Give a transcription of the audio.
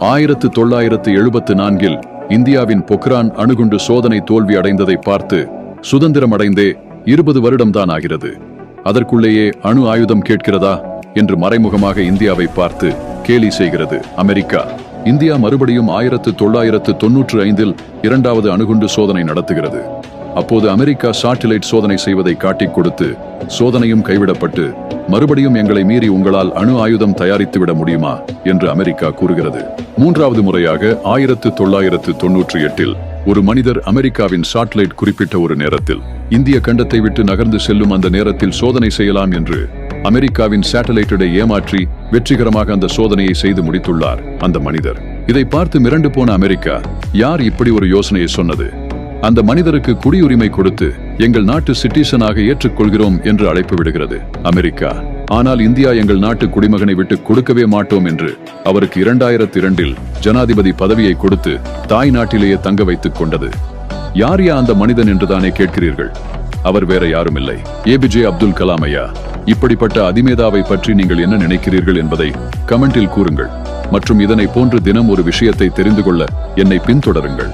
ஆயிரத்து தொள்ளாயிரத்து எழுபத்து நான்கில் இந்தியாவின் பொக்ரான் அணுகுண்டு சோதனை தோல்வி அடைந்ததை பார்த்து சுதந்திரம் அடைந்தே இருபது வருடம்தான் ஆகிறது. அதற்குள்ளேயே அணு ஆயுதம் கேட்கிறதா என்று மறைமுகமாக இந்தியாவை பார்த்து கேலி செய்கிறது அமெரிக்கா. இந்தியா மறுபடியும் ஆயிரத்து தொள்ளாயிரத்து தொன்னூற்று ஐந்தில் இரண்டாவது அணுகுண்டு சோதனை நடத்துகிறது. அப்போது அமெரிக்கா சாட்டிலைட் சோதனை செய்வதை காட்டிக் கொடுத்து சோதனையும் கைவிடப்பட்டு மறுபடியும் எங்களை மீறி உங்களால் அணு ஆயுதம் தயாரித்து விட முடியுமா என்று அமெரிக்கா கூறுகிறது. மூன்றாவது முறையாக ஆயிரத்து தொள்ளாயிரத்து தொன்னூற்றி எட்டில் ஒரு மனிதர் அமெரிக்காவின் சாட்டிலைட் குறிப்பிட்ட ஒரு நேரத்தில் இந்திய கண்டத்தை விட்டு நகர்ந்து செல்லும் அந்த நேரத்தில் சோதனை செய்யலாம் என்று அமெரிக்காவின் சேட்டலைட்டை ஏமாற்றி வெற்றிகரமாக அந்த சோதனையை செய்து முடித்துள்ளார் அந்த மனிதர். இதை பார்த்து மிரண்டு போன அமெரிக்கா யார் இப்படி ஒரு யோசனையை சொன்னது? அந்த மனிதருக்கு குடியுரிமை கொடுத்து எங்கள் நாட்டு சிட்டிசனாக ஏற்றுக்கொள்கிறோம் என்று அழைப்பு விடுகிறது. அமெரிக்கா. ஆனால் இந்தியா எங்கள் நாட்டு குடிமகனை விட்டு கொடுக்கவே மாட்டோம் என்று அவருக்கு இரண்டாயிரத்தி இரண்டில் ஜனாதிபதி பதவியை கொடுத்து தாய் நாட்டிலேயே தங்க வைத்துக் கொண்டது. யார் யா அந்த மனிதன் என்றுதானே கேட்கிறீர்கள்? அவர் வேற யாரும் இல்லை ஏபிஜே அப்துல் கலாம் ஐயா இப்படிப்பட்ட அதிமேதாவை பற்றி நீங்கள் என்ன நினைக்கிறீர்கள் என்பதை கமெண்டில் கூறுங்கள். மற்றும் இதனை போன்று தினம் ஒரு விஷயத்தை தெரிந்து கொள்ள என்னை பின்தொடருங்கள்.